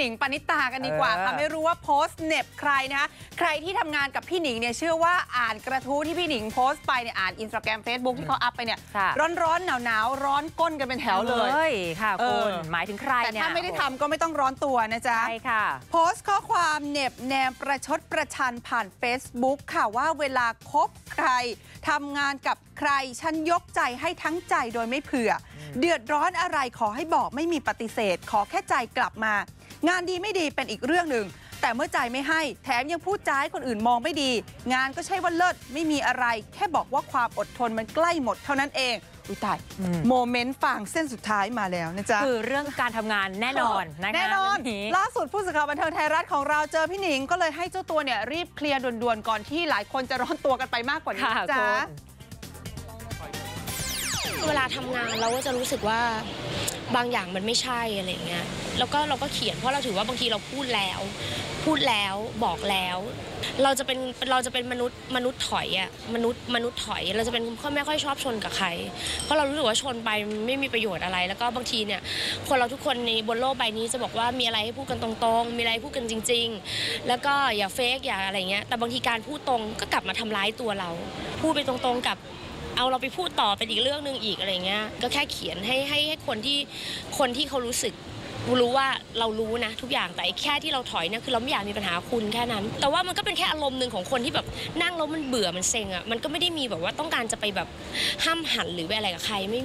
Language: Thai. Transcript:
หนิงปณิตากันดีกว่าเออค่ะไม่รู้ว่าโพสต์เหน็บใครนะคะใครที่ทำงานกับพี่หนิงเนี่ยเชื่อว่าอ่านกระทู้ที่พี่หนิงโพสต์ไปเนี่ยอ่านอินสตาแกรมเฟซบุ๊กที่เขาอัพไปเนี่ยค่ะร้อนๆหนาวๆร้อนก้นกันเป็นแถวเลยฮ้ค่ะเอคุอณหมายถึงใครแต่เนี่ยถ้าไม่ได้ทำก็ไม่ต้องร้อนตัวนะจ๊ะใช่ค่ะ โพสต์ข้อความเหน็บแนมประชดประชันผ่าน Facebook ค่ะว่าเวลาคบใครทำงานกับใคร ฉันยกใจให้ทั้งใจโดยไม่เผื่ออเดือดร้อนอะไรขอให้บอกไม่มีปฏิเสธ ขอแค่ใจกลับมา งานดีไม่ดีเป็นอีกเรื่องหนึ่งแต่เมื่อใจไม่ให้แถมยังพูดจาให้คนอื่นมองไม่ดี งานก็ใช่ว่าเลิศไม่มีอะไร แค่บอกว่าความอดทนมันใกล้หมดเท่านั้นเองอุ้ยตายอืมโมเมนต์ฟางเส้นสุดท้ายมาแล้วนะจ๊ะ คือเรื่องการทำงานแน่นอนนะคะแน่นอนเรื่องนี้ล่าสุดผู้สื่อข่าวบันเทิงไทยรัฐของเราเจอพี่หนิง ก็เลยให้เจ้าตัวเนี่ยรีบเคลียร์ด่วนๆ ก่อนที่หลายคนจะร้อนตัวกันไปมากกว่านี้ค่ะจ้าคุณเวลาทำงานเราก็จะรู้สึกว่า บางอย่างมันไม่ใช่อะไรอย่างเงี้ยแล้วก็เราก็เขียนเพราะเราถือว่าบางทีเราพูดแล้ว พูดแล้วบอกแล้ว เราจะเป็นเราจะเป็นมนุษย์มนุษย์ถอยอะมนุษย์มนุษย์ถอยเราจะเป็นคนไม่ค่อยชอบชนกับใคร เพราะเรารู้สึกว่าชนไปไม่มีประโยชน์อะไร แล้วก็บางทีเนี่ยคนเราทุกคนในบนโลกใบนี้จะบอกว่ามีอะไรให้พูดกันตรงๆ มีอะไรพูดกันจริง ๆ แล้วก็อย่าเฟกอย่าอะไรเงี้ยแต่บางทีการพูดตรงก็กลับมาทำร้ายตัวเรา พูดไปตรงๆกับ เอาเราไปพูดต่อเป็นอีกเรื่องหนึ่งอีกอะไรเงี้ยก็แค่เขียนให้ให้ให้คนที่คนที่เขารู้สึกรู้ว่าเรารู้นะทุกอย่างแต่แค่ที่เราถอยเนี่ยคือเราไม่อยากมีปัญหาคุณแค่นั้น แต่ว่ามันก็เป็นแค่อารมณ์หนึ่งของคนที่แบบนั่งแล้วมันเบื่อมันเซ็งอะมันก็ไม่ได้มีแบบว่าต้องการจะไปแบบห้ามหันหรือไปอะไรกับใครไม่